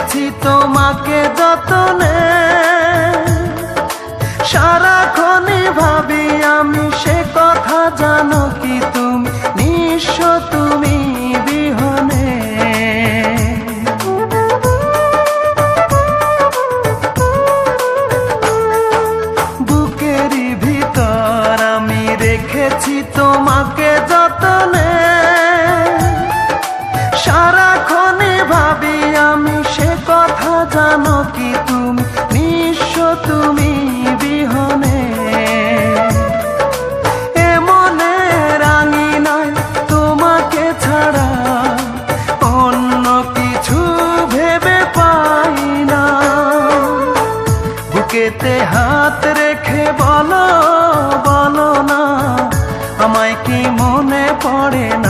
রেখেছি তোমাকে যতনে। সারাক্ষণই ভাবি আমি সে কথা জানো কি তুমি? নিঃস্ব তুমি বিহনে। বুকেরই ভিতর আমি রেখেছি তোমাকে যতনে। জানো কি তুমি? নিঃস্ব তুমি বিহনে। এমনে রাঙি নয় তোমাকে ছাড়া। অন্য কিছু ভেবে পাই না। বুকেতে হাত রেখে বলো বলো না। আমায় কি মনে পড়ে না?